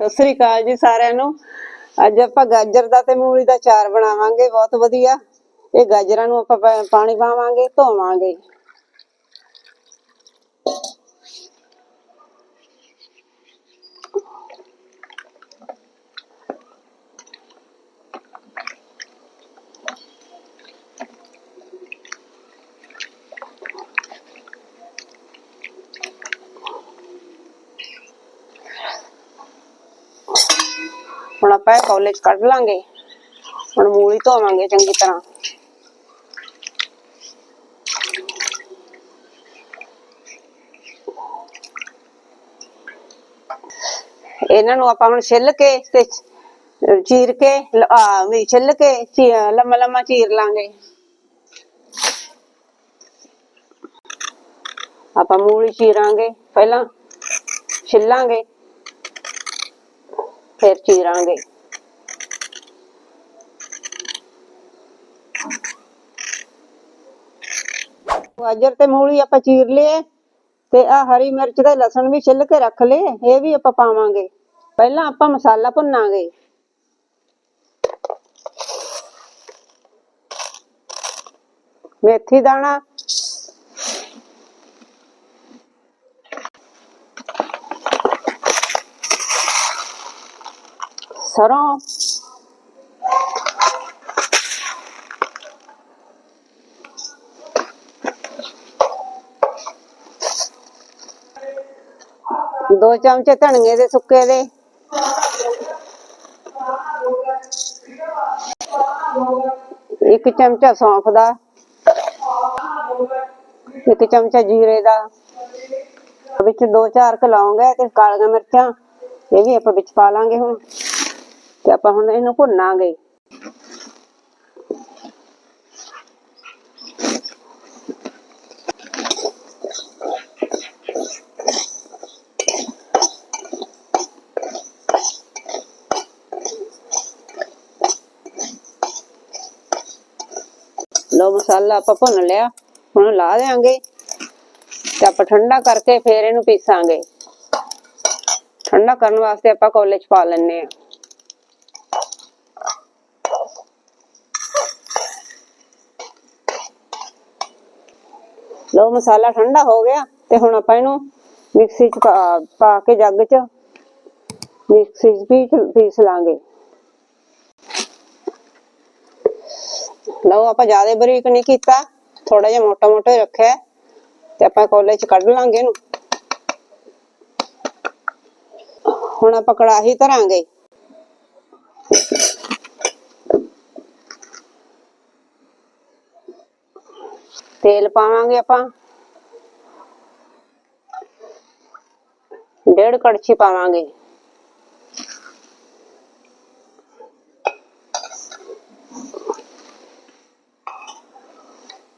ਸਤਿ ਸ੍ਰੀ ਅਕਾਲ ਜੀ ਸਾਰਿਆਂ ਨੂੰ। ਅੱਜ ਆਪਾਂ ਗਾਜਰ ਦਾ ਤੇ ਮੂਲੀ ਦਾ ਚਾਰ ਬਣਾਵਾਂਗੇ, ਬਹੁਤ ਵਧੀਆ। ਇਹ ਗਾਜਰਾਂ ਨੂੰ ਆਪਾਂ ਪਾਣੀ ਪਾਵਾਂਗੇ, ਧੋਵਾਂਗੇ। ਹੁਣ ਆਪਾਂ ਇਹ ਕੌਲੇ ਚ ਕੱਢ ਲਾਂਗੇ। ਹੁਣ ਮੂਲੀ ਧੋਵਾਂਗੇ ਚੰਗੀ ਤਰ੍ਹਾਂ। ਇਹਨਾਂ ਨੂੰ ਆਪਾਂ ਹੁਣ ਛਿੱਲ ਕੇ ਤੇ ਚੀਰ ਕੇ ਆ, ਵੀ ਛਿੱਲ ਕੇ ਲੰਮਾ ਲੰਮਾ ਚੀਰ ਲਾਂਗੇ। ਆਪਾਂ ਮੂਲੀ ਚੀਰਾਂਗੇ, ਪਹਿਲਾਂ ਛਿੱਲਾਂਗੇ। ਫਿਰ ਚੀਰਾਂਗੇ। ਗਾਜਰ ਤੇ ਮੂਲੀ ਆਪਾਂ ਚੀਰ ਲਏ ਤੇ ਆ ਹਰੀ ਮਿਰਚ ਤੇ ਲਸਣ ਵੀ ਛਿੱਲ ਕੇ ਰੱਖ ਲਏ, ਇਹ ਵੀ ਆਪਾਂ ਪਾਵਾਂਗੇ। ਪਹਿਲਾਂ ਆਪਾਂ ਮਸਾਲਾ ਭੁੰਨਾਂਗੇ। ਮੇਥੀ ਦਾਣਾ ਸਰੋਂ ਦੋ ਚਮਚੇ ਧਨੀਏ ਦੇ ਸੁੱਕੇ ਦੇ। ਇੱਕ ਚਮਚਾ ਸੌਂਫ ਦਾ। ਇੱਕ ਚਮਚਾ ਜੀਰੇ ਦਾ। ਵਿੱਚ ਦੋ ਚਾਰ ਕੁ ਲੌਂਗ ਹੈ ਤੇ ਕਾਲੀਆਂ ਮਿਰਚਾਂ, ਇਹ ਵੀ ਆਪਾਂ ਵਿੱਚ ਪਾ ਲਾਂਗੇ ਹੁਣ। ਆਪਾਂ ਹੁਣ ਇਹਨੂੰ ਭੁੰਨਾਂਗੇ। ਲੋ ਮਸਾਲਾ ਆਪਾਂ ਭੁੰਨ ਲਿਆ। ਹੁਣ ਲਾ ਦੇਾਂਗੇ ਤੇ ਆਪਾਂ ਠੰਡਾ ਕਰਕੇ ਫੇਰ ਇਹਨੂੰ ਪੀਸਾਂਗੇ। ਠੰਡਾ ਕਰਨ ਵਾਸਤੇ ਆਪਾਂ ਕੋਲੇ ਚ ਪਾ ਲੈਣੇ ਆ ਲੋ ਮਸਾਲਾ ਠੰਡਾ ਹੋ ਗਿਆ ਤੇ ਹੁਣ ਆਪਾਂ ਇਹਨੂੰ ਮਿਕਸੀ ਚ ਪਾ- ਪਾ ਕੇ ਜੱਗ ਚ ਮਿਕਸੀ ਚ ਪੀਸ ਪੀਸ ਲਾਂਗੇ। ਲਓ ਆਪਾਂ ਜ਼ਿਆਦਾ ਬਰੀਕ ਨਹੀਂ ਕੀਤਾ ਥੋੜਾ ਜਿਹਾ ਮੋਟਾ ਮੋਟਾ ਰੱਖਿਆ ਤੇ ਆਪਾਂ ਕੋਲੇ ਚ ਕੱਢ ਲਾਂਗੇ ਇਹਨੂੰ। ਹੁਣ ਆਪਾਂ ਕੜਾਹੀ ਧਰਾਂਗੇ। ਤੇਲ ਪਾਵਾਂਗੇ ਆਪਾਂ। ਡੇਢ ਕੜਛੀ ਪਾਵਾਂਗੇ।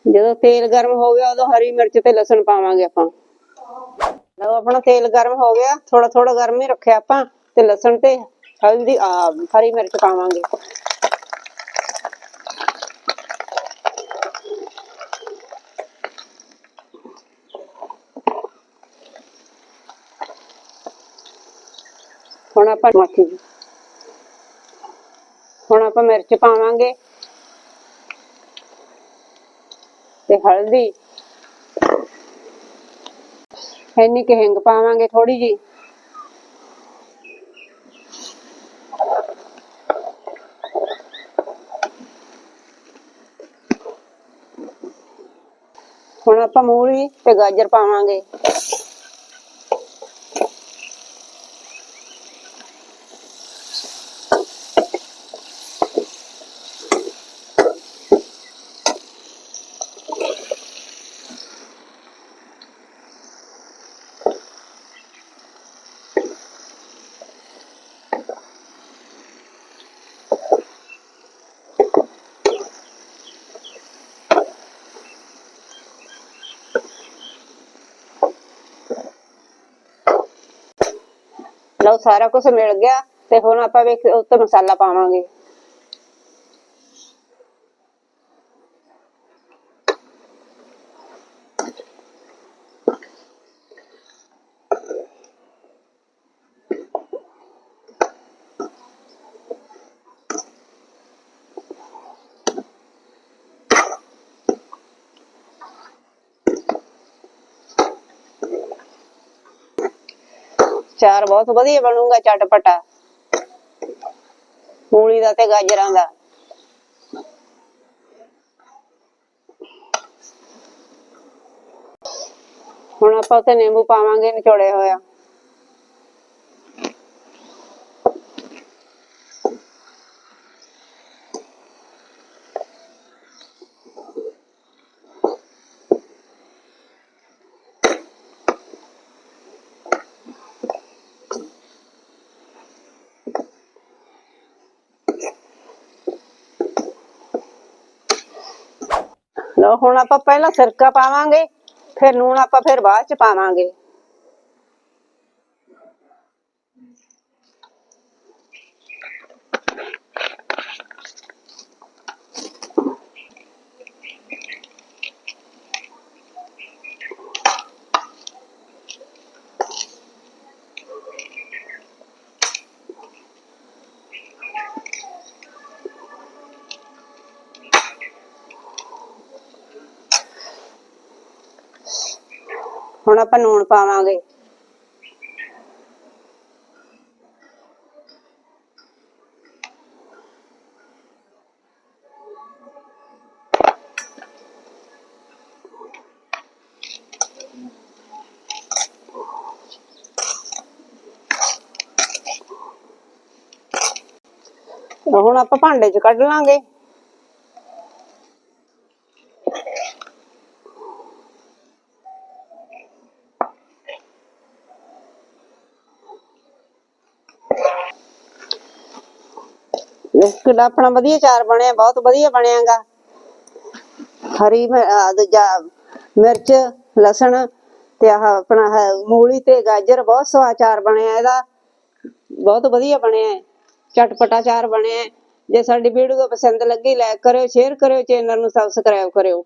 ਜਦੋਂ ਤੇਲ ਗਰਮ ਹੋ ਗਿਆ, ਉਦੋਂ ਹਰੀ ਮਿਰਚ ਤੇ ਲਸਣ ਪਾਵਾਂਗੇ ਆਪਾਂ। ਲਓ ਆਪਣਾ ਤੇਲ ਗਰਮ ਹੋ ਗਿਆ ਥੋੜਾ ਥੋੜਾ ਗਰਮ ਹੀ ਰੱਖਿਆ ਆਪਾਂ, ਤੇ ਲਸਣ ਤੇ ਹਲਦੀ ਆ ਹਰੀ ਮਿਰਚ ਪਾਵਾਂਗੇ। ਹੁਣ ਆਪਾਂ ਮਾਥੀ ਹੁਣ ਆਪਾਂ ਮਿਰਚ ਪਾਵਾਂਗੇ ਤੇ ਹਲਦੀ। ਇੰਨੀ ਕਿ ਹਿੰਗ ਪਾਵਾਂਗੇ ਥੋੜੀ ਜੀ ਹੁਣ ਆਪਾਂ ਮੂਲੀ ਤੇ ਗਾਜਰ ਪਾਵਾਂਗੇ। ਲਓ ਸਾਰਾ ਕੁਝ ਮਿਲ ਗਿਆ ਤੇ ਹੁਣ ਆਪਾਂ ਵੇਖ ਉੱਤੇ ਮਸਾਲਾ ਪਾਵਾਂਗੇ। ਚਾਰ ਬਹੁਤ ਵਧੀਆ ਬਣੂਗਾ ਚਟਪਟਾ। ਮੂਲੀ ਦਾ ਤੇ ਗਾਜਰਾਂ ਦਾ। ਹੁਣ ਆਪਾਂ ਉੱਤੇ ਨਿੰਬੂ ਪਾਵਾਂਗੇ ਨਿਚੋੜੇ ਹੋਇਆ ਲਓ ਹੁਣ ਆਪਾਂ ਪਹਿਲਾਂ ਸਿਰਕਾ ਪਾਵਾਂਗੇ ਫਿਰ ਲੂਣ ਆਪਾਂ ਫਿਰ ਬਾਅਦ ਚ ਪਾਵਾਂਗੇ। ਹੁਣ ਆਪਾਂ ਨੂਣ ਪਾਵਾਂਗੇ। ਹੁਣ ਆਪਾਂ ਭਾਂਡੇ 'ਚ ਕੱਢ ਲਾਂਗੇ। ਕਿੱਡਾ ਆਪਣਾ ਵਧੀਆ ਚਾਰ ਬਣਿਆ, ਬਹੁਤ ਵਧੀਆ ਬਣਿਆਗਾ ਹਰੀ ਮਿ- ਆਹ ਦੂਜਾ ਮਿਰਚ, ਲਸਣ ਤੇ ਆਹ ਆਪਣਾ ਹੈ, ਮੂਲੀ ਤੇ ਗਾਜਰ ਬਹੁਤ ਸਵਾਦ ਚਾਰ ਬਣਿਆ ਇਹਦਾ ਬਹੁਤ ਵਧੀਆ ਬਣਿਆ ਹੈ। ਚਟਪਟਾ ਚਾਰ ਬਣਿਆ ਹੈ। ਜੇ ਸਾਡੀ ਵੀਡੀਓ ਪਸੰਦ ਲੱਗੀ ਲਾਈਕ ਕਰਿਓ ਸ਼ੇਅਰ ਕਰਿਓ ਚੈਨਲ ਨੂੰ ਸਬਸਕ੍ਰਾਈਬ ਕਰਿਓ